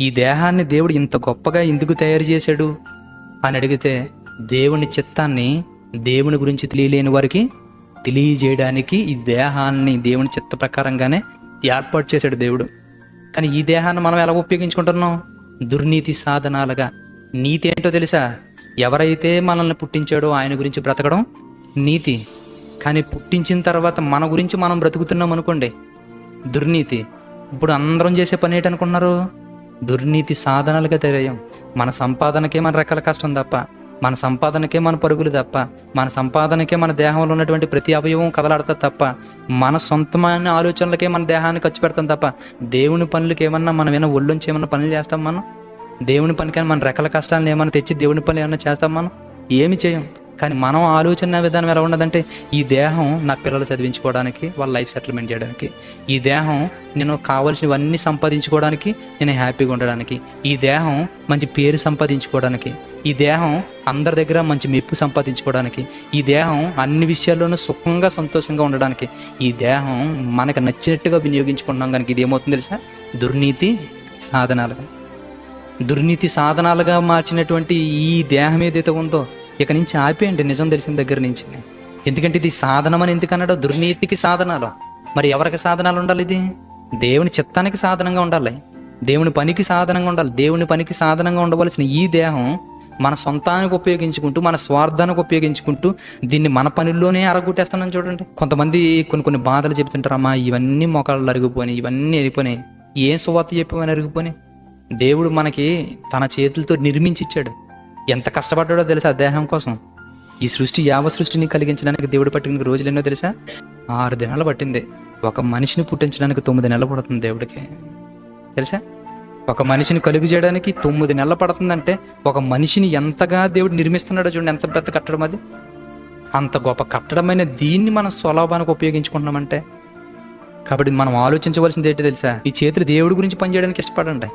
ఈ దేహాన్ని దేవుడు ఇంత గొప్పగా ఎందుకు తయారు చేశాడు? అని అడిగితే దేవుని చిత్తాన్ని దేవుని గురించి తెలియలేని వారికి తెలియజేయడానికి ఈ దేహాన్ని దేవుని చిత్త ప్రకారంగానే ఏర్పాటు చేశాడు దేవుడు. కానీ ఈ దేహాన్ని మనం ఎలా ఉపయోగించుకుంటున్నాం? దుర్నీతి సాధనాలుగా. నీతి ఏంటో తెలుసా? ఎవరైతే మనల్ని పుట్టించాడో ఆయన గురించి బ్రతకడం నీతి. కానీ పుట్టించిన తర్వాత మన గురించి మనం బ్రతుకుతున్నాం అనుకోండి దుర్నీతి. ఇప్పుడు అందరం చేసే పని ఏంటనుకున్నారు దుర్నీతి సాధనాలుగా తెరయం. మన సంపాదనకే మన రెక్కల కష్టం తప్ప మన సంపాదనకే మన పరుగులు తప్ప మన సంపాదనకే మన దేహంలో ఉన్నటువంటి ప్రతి అవయవం కదలాడతా తప్ప మన సొంతమైన ఆలోచనలకే మన దేహాన్ని ఖర్చు పెడతాం తప్ప దేవుని పనులకి ఏమన్నా మనం ఏమైనా ఒళ్ళుంచి ఏమన్నా పనులు చేస్తాం మనం? దేవుని పనికైనా మన రెక్కల కష్టాలను ఏమైనా తెచ్చి దేవుని పనులు ఏమైనా చేస్తాం మనం? ఏమి చేయం? కానీ మనం ఆలోచన విధానం ఎలా ఉండదంటే ఈ దేహం నా పిల్లలు చదివించుకోవడానికి వాళ్ళ లైఫ్ సెటిల్మెంట్ చేయడానికి ఈ దేహం నేను కావలసినవన్నీ సంపాదించుకోవడానికి నేను హ్యాపీగా ఉండడానికి ఈ దేహం మంచి పేరు సంపాదించుకోవడానికి ఈ దేహం అందరి దగ్గర మంచి మెప్పు సంపాదించుకోవడానికి ఈ దేహం అన్ని విషయాల్లోనూ సుఖంగా సంతోషంగా ఉండడానికి ఈ దేహం మనకు నచ్చినట్టుగా వినియోగించుకున్నాం కనుక ఇది ఏమవుతుంది తెలుసా? దుర్నీతి సాధనాలుగా. దుర్నీతి సాధనాలుగా మార్చినటువంటి ఈ దేహం ఏదైతే ఉందో ఇక నుంచి ఆపేయండి నిజం తెలిసిన దగ్గర నుంచి. ఎందుకంటే ఇది సాధనం అని ఎందుకన్నాడో దుర్నీతికి సాధనాలు. మరి ఎవరికి సాధనాలు ఉండాలి ఇది? దేవుని చిత్తానికి సాధనంగా ఉండాలి. దేవుని పనికి సాధనంగా ఉండాలి. దేవుని పనికి సాధనంగా ఉండవలసిన ఈ దేహం మన సొంతానికి ఉపయోగించుకుంటూ మన స్వార్థానికి ఉపయోగించుకుంటూ దీన్ని మన పనుల్లోనే అరగొట్టేస్తున్నాం చూడండి. కొంతమంది కొన్ని కొన్ని బాధలు చెప్తుంటారమ్మా ఇవన్నీ మొక్కలు అరిగిపోయినాయి ఇవన్నీ వెళ్ళిపోయినాయి ఏం సువార్త చెప్పమని అరిగిపోయినాయి? దేవుడు మనకి తన చేతులతో నిర్మించి ఇచ్చాడు. ఎంత కష్టపడ్డాడో తెలుసా దేహం కోసం? ఈ సృష్టి యావ సృష్టిని కలిగించడానికి దేవుడు పట్టిన రోజులు ఎన్నో తెలుసా? ఆరు దినాలు పట్టింది. ఒక మనిషిని పుట్టించడానికి తొమ్మిది నెలలు పడుతుంది దేవుడికి. తెలుసా? ఒక మనిషిని కలుగు చేయడానికి తొమ్మిది నెలలు పడుతుందంటే ఒక మనిషిని ఎంతగా దేవుడు నిర్మిస్తున్నాడో చూడండి ఎంత పెద్ద కట్టడం అది. అంత గొప్ప కట్టడమైన దీన్ని మనం స్వలాభానికి ఉపయోగించుకుంటున్నామంటే. కాబట్టి మనం ఆలోచించవలసింది ఏంటి తెలుసా? ఈ చేతులు దేవుడి గురించి పనిచేయడానికి ఇష్టపడండి.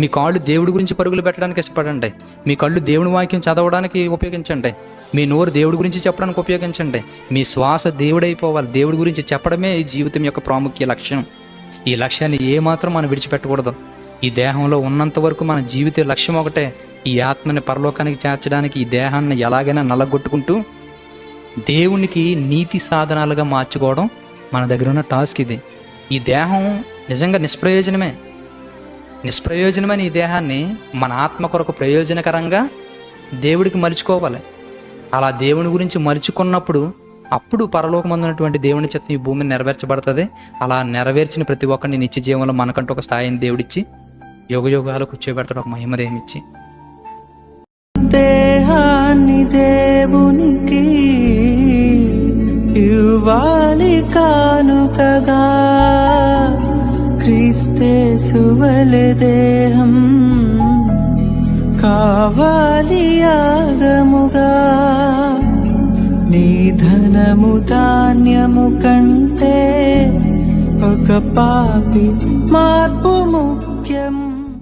మీ కాళ్ళు దేవుడి గురించి పరుగులు పెట్టడానికి ఇష్టపడండి. మీ కళ్ళు దేవుని వాక్యం చదవడానికి ఉపయోగించండి. మీ నోరు దేవుడి గురించి చెప్పడానికి ఉపయోగించండి. మీ శ్వాస దేవుడైపోవాలి. దేవుడి గురించి చెప్పడమే ఈ జీవితం యొక్క ప్రాముఖ్య లక్ష్యం ఈ లక్ష్యాన్ని ఏమాత్రం మనం విడిచిపెట్టకూడదు. ఈ దేహంలో ఉన్నంత వరకు మన జీవిత లక్ష్యం ఒకటే ఈ ఆత్మని పరలోకానికి చేర్చడానికి ఈ దేహాన్ని ఎలాగైనా నల్లగొట్టుకుంటూ దేవునికి నీతి సాధనాలుగా మార్చుకోవడం మన దగ్గర ఉన్న టాస్క్ ఇది. ఈ దేహం నిజంగా నిష్ప్రయోజనమే. నిష్ప్రయోజనమైన ఈ దేహాన్ని మన ఆత్మ కొరకు ప్రయోజనకరంగా దేవుడికి మలుచుకోవాలి. అలా దేవుని గురించి మలుచుకున్నప్పుడు అప్పుడు పరలోకమందున్నటువంటి దేవుని చిత్తం ఈ భూమిని నెరవేర్చబడుతుంది. అలా నెరవేర్చిన ప్రతి ఒక్కరిని నిత్య జీవంలో మనకంటూ ఒక స్థాయిని దేవుడిచ్చి యుగ కూర్చోబెడతాడు. ఒక మహిమదేమిచ్చి దేహాన్ని దేవునికి ఇవ్వాలి కానుకగా క్రీస్తే సువలె దేహం కావాలి యాగముగా నీ ధనము ధాన్యము కంటే ఒక పాపి మార్పు ముఖ్యము.